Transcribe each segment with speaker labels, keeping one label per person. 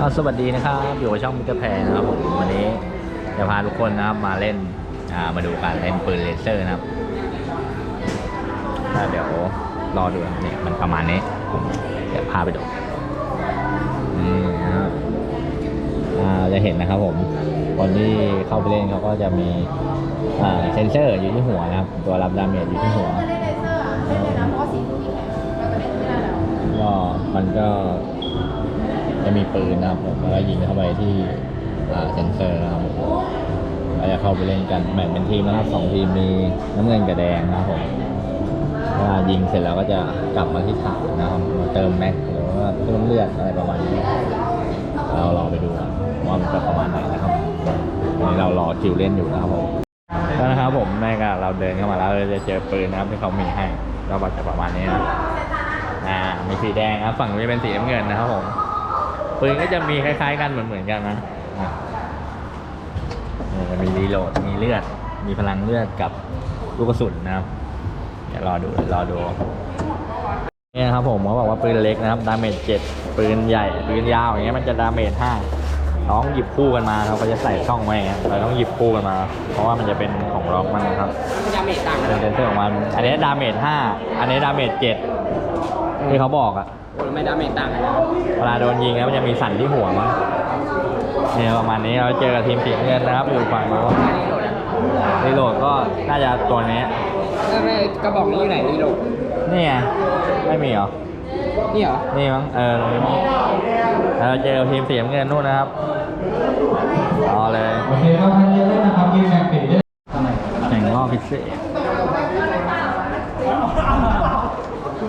Speaker 1: ก็สวัสดีนะครับ อยู่กับช่องมิเตอร์แพรนะครับผมวันนี้จะพาทุกคนนะครับมาเล่นอ่ามาดูการเล่นปืนเลเซอร์นะครับก็เดี๋ยวรอดูนะนี่มันประมาณนี้ผมเดี๋ยวพาไปดูนี่นะครับอ่าจะเห็นนะครับผมคนที่เข้าไปเล่นเขาก็จะมีอ่าเซนเซอร์อยู่ที่หัวนะครับ ตัวรับดาเมจอยู่ที่หัว
Speaker 2: ไม่ได้เลเซอร์เล่นเลยนะเพราะว่าสีผู้หญิงแข็งเราจะเล่นไม่ได้แล้ว
Speaker 1: ก็มันก็ จะมีปืนนะครับผมแล้วก็ยิงเข้าไปที่เซนเซอร์นะครับผมเราจะเข้าไปเล่นกันแบ่งเป็นทีมนะครับสองทีมมีน้ำเงินกับแดงนะครับผมเวลายิงเสร็จแล้วก็จะกลับมาที่ฐานนะครับมาเติมแม็กหรือว่าเพิ่มเลือดอะไรประมาณนี้เรารอไปดูว่ามันจะประมาณไหนนะครับวันนี้เรารอคิวเล่นอยู่นะครับผมก็นะครับผมแม่ก็เราเดินเข้ามาแล้วเราจะเจอปืนนะครับที่เขามีให้ก็จะประมาณนี้นะอ่ามีสีแดงครับฝั่งนี้เป็นสีน้ำเงินนะครับผม ปืนก็จะมีคล้าย ๆ กันเหมือนๆกันนะอะเนี่ยจะมีรีโหลด มีเลือด มีพลังเลือดกับลูกกระสุนนะครับเดี๋ยวรอดูรอดูเนี่ยนะครับผมเขาบอกว่าปืนเล็กนะครับดาเมจเจ็ดปืนใหญ่ปืนยาวอย่างเงี้ยมันจะดาเมจห้าเราต้องหยิบคู่กันมาครับเขาจะใส่ช่องไว้อย่างเงี้ยเราต้องหยิบคู่กันมา เพราะว่ามันจะเป็นของล็อกมันนะครับ
Speaker 3: ดาเมจต่างกัน
Speaker 1: เป็นเซนเซอร์ของมันอันนี้ดาเมจห้าอันนี้ดาเมจเจ็ด ที่เขาบอกอะ
Speaker 3: โอ้ยไม่ดาเมจต่างกันนะ
Speaker 1: เวลาโดนยิงแล้วมันจะมีสั่นที่หัวมั้งเนี่ยประมาณนี้เราเจอกับทีมสีเงินนะครับอยู่ฝั่งโน้น
Speaker 3: อันนี้โหลดอะ
Speaker 1: รีโหลดก็น่าจะตัวนี้
Speaker 3: แล้วไม่กระบอกนี้อยู่ไหนรีโหลด
Speaker 1: นี่ไงไม่มีเหรอ
Speaker 3: นี่เหรอ
Speaker 1: นี่มั้งเออตรงนี้มั้งแล้วเราเจอกับทีมสีน้ำเงินนู่นนะครับรอเลย
Speaker 4: โอเคครับท่านเยอะนะครับกินแบ่งปีด้วย
Speaker 1: แข่งรอบพิเศษ น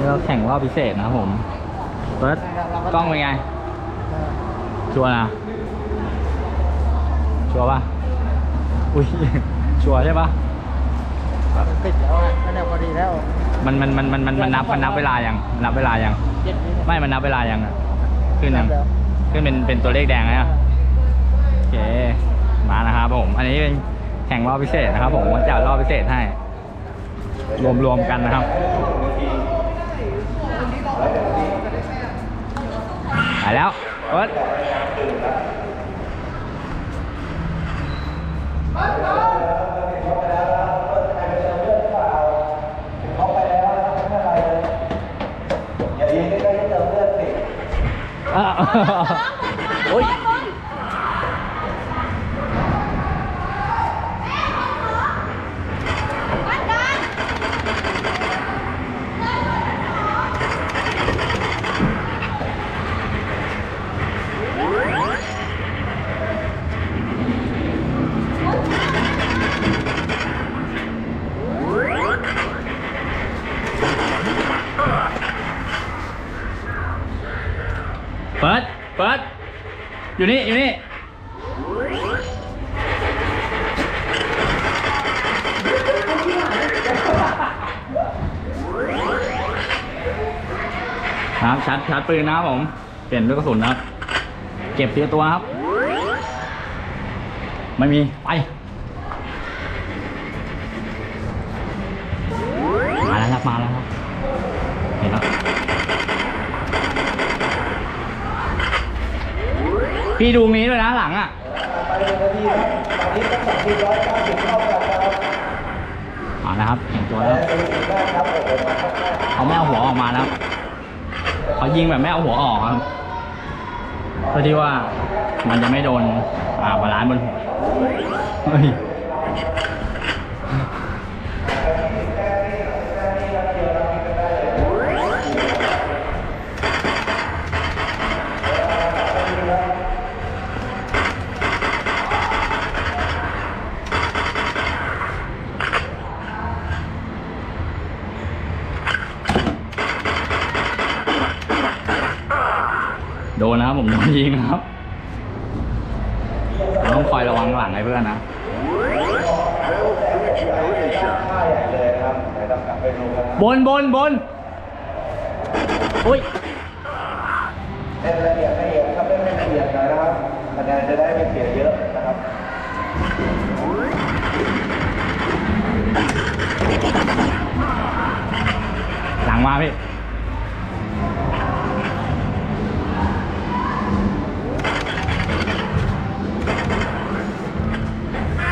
Speaker 1: ี่เราแข่งรอบพิเศษนะครับผมเฟิร์สกล้องเป็นไง ชัวร์นะ ชัวร์ป่ะ อุ้ย ชัวร์ใช่ป่ะ
Speaker 4: ติดแล้วก็เนี่ยพอดีแล้ว
Speaker 1: มันมันมันมันมันมันนับมันนับเวลายังนับเวลายัง
Speaker 4: เจ็ดวิ
Speaker 1: ไม่มันนับเวลายังอะขึ้นยัง
Speaker 4: นับแล้ว
Speaker 1: ขึ้นเป็นเป็นตัวเลขแดงแล้วโอเค มานะครับผม อันนี้เป็น แข่งรอบพิเศษนะครับ ผมว่าจะเอารอบพิเศษให้ รวมรวมกันนะครับไปแล้วเปิดอะโอ้ย เปิด เปิด อยู่นี่ อยู่นี่ ครับชัดชัดปืนนะครับผม เปลี่ยนลูกกระสุนนะครับ เก็บทีละตัวครับ ไม่มี ไป มาแล้วครับ มาแล้วครับ เห็นแล้ว พี่ดูมีด้วยนะหลังอะมาแล้วครับเห็นตัวแล้วเขาไม่เอาหัวออกมานะครับเขายิงแบบไม่เอาหัวออกครับเพื่อที่ว่ามันจะไม่โดนอ่าบาลานซ์บนหัวเฮ้ย นะครับผมโดนยิงครับต้องคอยระวังหลังให้เพื่อนนะบนบนบนอุ้ย
Speaker 5: เล่นละเอียดละเอียดครับเล่นละเอียดหน่อยนะครับคะแนนจะได้ไม่เสียเยอะนะครับ
Speaker 1: เมาพี่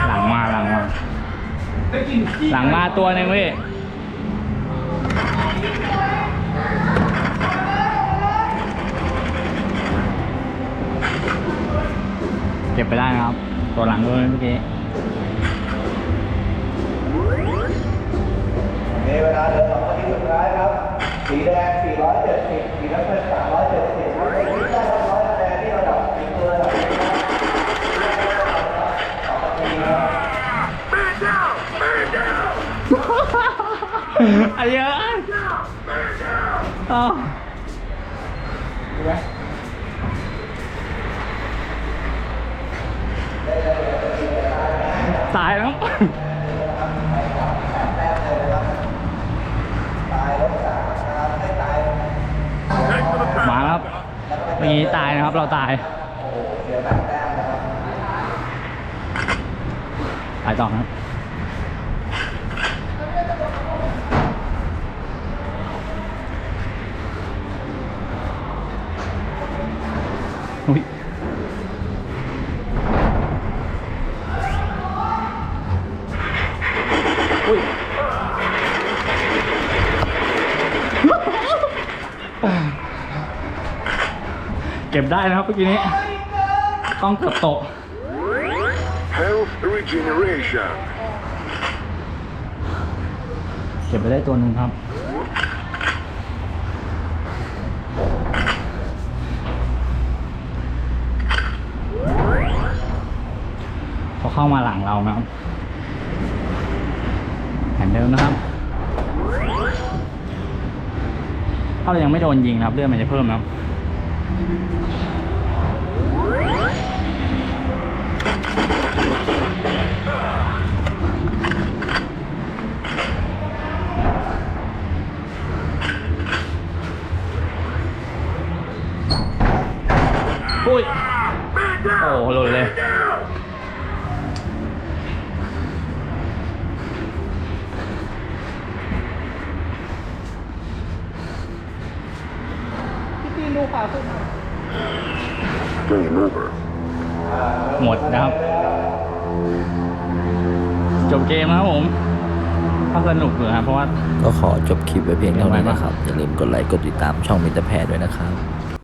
Speaker 1: หลังมาหลังมา หลังมาตัวหนึ่งพี่เก็บไปได้นะครับ ตัวหลังด้วยเมื่อกี้
Speaker 5: มีเวลาเหลือสองนาทีสุดท้ายครับ สีแดง 470 สีน้ำเงิน370 อะ
Speaker 1: เยอะอ๋อตายแล้วมาแล้วครับเมื่อกี้ตายนะครับ เราตายตายต่อครับ อุ้ยอุ้ยเก็บได้นะครับเมื่อกี้นี้ ต้องเกือบตก
Speaker 6: Health regeneration.
Speaker 1: เก็บไปได้ตัวหนึ่งครับ เข้ามาหลังเรานะครับแผนเดิมนะครับ ถ้าเรายังไม่โดนยิงนะครับเลือดมันจะเพิ่มนะครับอุ้ยโอ้โหหล่นเลย
Speaker 6: Game over.
Speaker 1: หมดนะครับ จบเกมนะครับผมถ้าสนุกเลยครับเพราะว่า
Speaker 7: ก็ขอจบคลิปไว้เพียงเท่านี้นะครับ อย่าลืมกดไลค์กดติดตามช่องมิตรแพรด้วยนะครับ